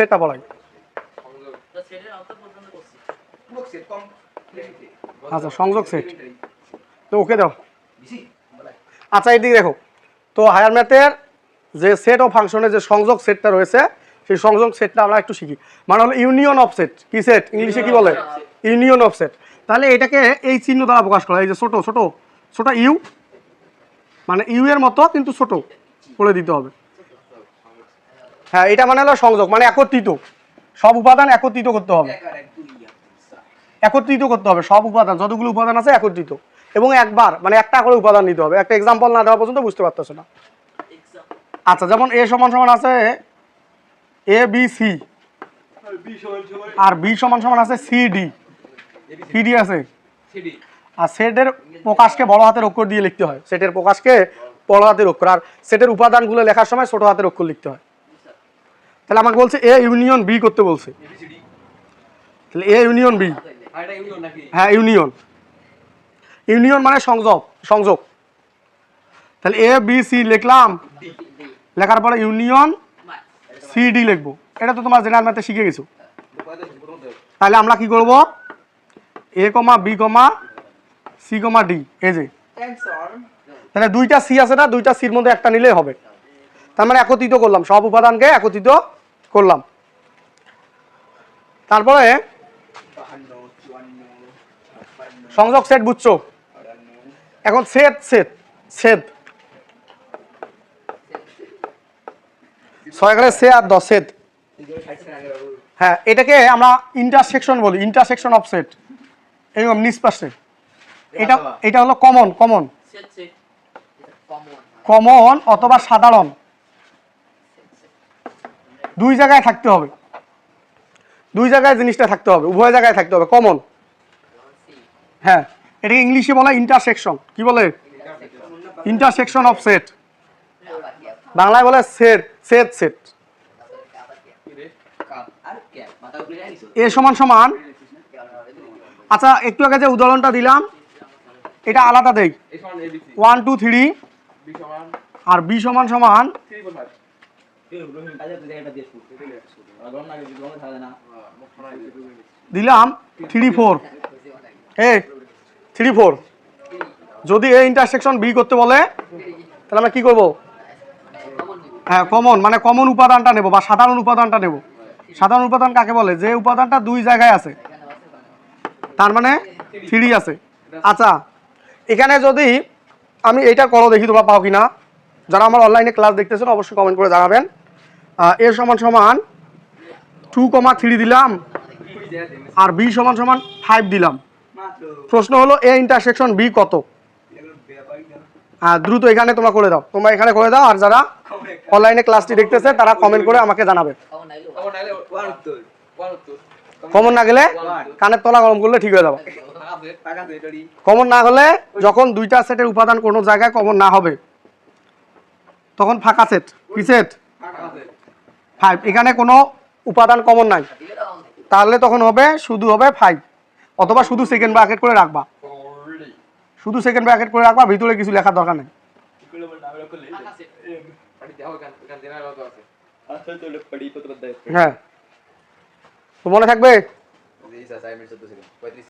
সেটটা বলাই আচ্ছা সংযোগ সেট। তো ওকে দাও। আচ্ছা এইদিকে দেখো। তো হায়ার ম্যাথের যে সেট ও ফাংশনের যে সংযোগ সেটটা রয়েছে, সেই সংযোগ সেটটা আমরা একটু শিখি। মানে হলো ইউনিয়ন অফ সেট কি সেট ইংলিশে কি বলে? ইউনিয়ন অফ সেট তাহলে এটাকে এই চিহ্ন দ্বারা প্রকাশ করা। এই যে ছোট ছোট ছোট ইউ মানে ইউ এর মতো কিন্তু ছোট করে দিতে হবে। হ্যাঁ এটা মানে হলো সংযোগ মানে একত্রিত। সব উপাদান একত্রিত করতে হবে। একত্রিত করতে হবে, সব উপাদান, যতগুলো উপাদান আছে একত্রিত। এবং একবার মানে একটা করে উপাদান নিতে হবে। একটা এক্সাম্পল না দেওয়া পর্যন্ত বুঝতে পারতেছো না। আচ্ছা যেমন এ সমান সমান আছে এ, বি, সি। আর বি সমান সমান আছে সি, ডি। সি, ডি আছে? আর সেটের প্রকাশকে বড় হাতের অক্ষর দিয়ে লিখতে হয়। সেটের প্রকাশকে বড় হাতের অক্ষর। আর সেটের উপাদানগুলো লেখার সময় ছোট হাতের অক্ষর লিখতে হয়। তাহলে আমাকে বলছে এ ইউনিয়ন বি করতে বলছে। তাহলে এ ইউনিয়ন বি। হ্যাঁ ইউনিয়ন। ইউনিয়ন মানে সংযোগ সংযোগ। তাহলে এ, বি, সি লিখলাম। লেখার পরে ইউনিয়ন, সি, ডি লিখব। এটা তো তোমার জেনারেল ম্যাথে শিখে গেছো। তাহলে আমরা কি করব? A comma, B comma, C comma, D. এই যে। তাহলে দুইটা সি আছে না, দুইটা সির মধ্যে একটা নিলেই হবে। তার মানে একত্রিত করলাম। সব উপাদানকে একত্রিত করলাম। তারপরে সংযোগ সেট বুঝছ? এখন সেট সেট সেট। ছয় এখানে সে আর দশ সেট। হ্যাঁ এটাকে আমরা ইন্টারসেকশন বলি ইন্টারসেকশন অফ সেট এরকম নিষ্পাশে এটা এটা হলো কমন কমন কমন অথবা সাধারণ। দুই জায়গায় থাকতে হবে। দুই জায়গায় জিনিসটা থাকতে হবে উভয় জায়গায় থাকতে হবে কমন হ্যাঁ এটাকে ইংলিশে বলে ইন্টারসেকশন কি বলে? ইন্টারসেকশন অফ সেট বাংলায় বলে সেট সেট সেট এ সমান সমান। আচ্ছা একটু আগে যে উদাহরণটা দিলাম এটা আলাদা দেই। ওয়ান টু থ্রি আর বি সমান সমান দিলাম three four A three four যদি এই ইন্টারসেকশন বি করতে বলে, তাহলে আমরা কি করব? হ্যাঁ কমন মানে কমন উপাদানটা নেব, বা সাধারণ উপাদানটা নেব। সাধারণ উপাদান কাকে বলে? যে উপাদানটা দুই জায়গায় আছে, তার মানে থ্রি আছে। আচ্ছা এখানে যদি আমি এইটা করো দেখি তোমরা পাও কিনা। যারা আমার অনলাইনে ক্লাস দেখতেছেন, অবশ্যই কমেন্ট করে জানাবেন। এ সমান সমান টু কমা থ্রি দিলাম, আর বি সমান সমান ফাইভ দিলাম। প্রশ্ন হলো, এ ইন্টারসেকশন বি কত? হ্যাঁ দ্রুত এখানে তোমরা করে দাও। তোমরা এখানে করে দাও, আর যারা অনলাইনে ক্লাসটি দেখতেছে, তারা কমেন্ট করে আমাকে জানাবে। কমন না গেলে কানের তলা গরম করলে ঠিক হয়ে যাবে। কমন না হলে যখন দুইটা সেটের উপাদান কোনো জায়গায় কমন না হবে, তখন ফাঁকা সেট কি সেট ফাইভ এখানে কোনো উপাদান কমন নাই। তাহলে তখন হবে, শুধু হবে ফাইভ অথবা শুধু সেকেন্ড ব্র্যাকেট করে রাখবা। শুধু সেকেন্ড ব্র্যাকেট করে রাখবা, ভিতরে কিছু লেখার দরকার নেই। হ্যাঁ। মনে থাকবে?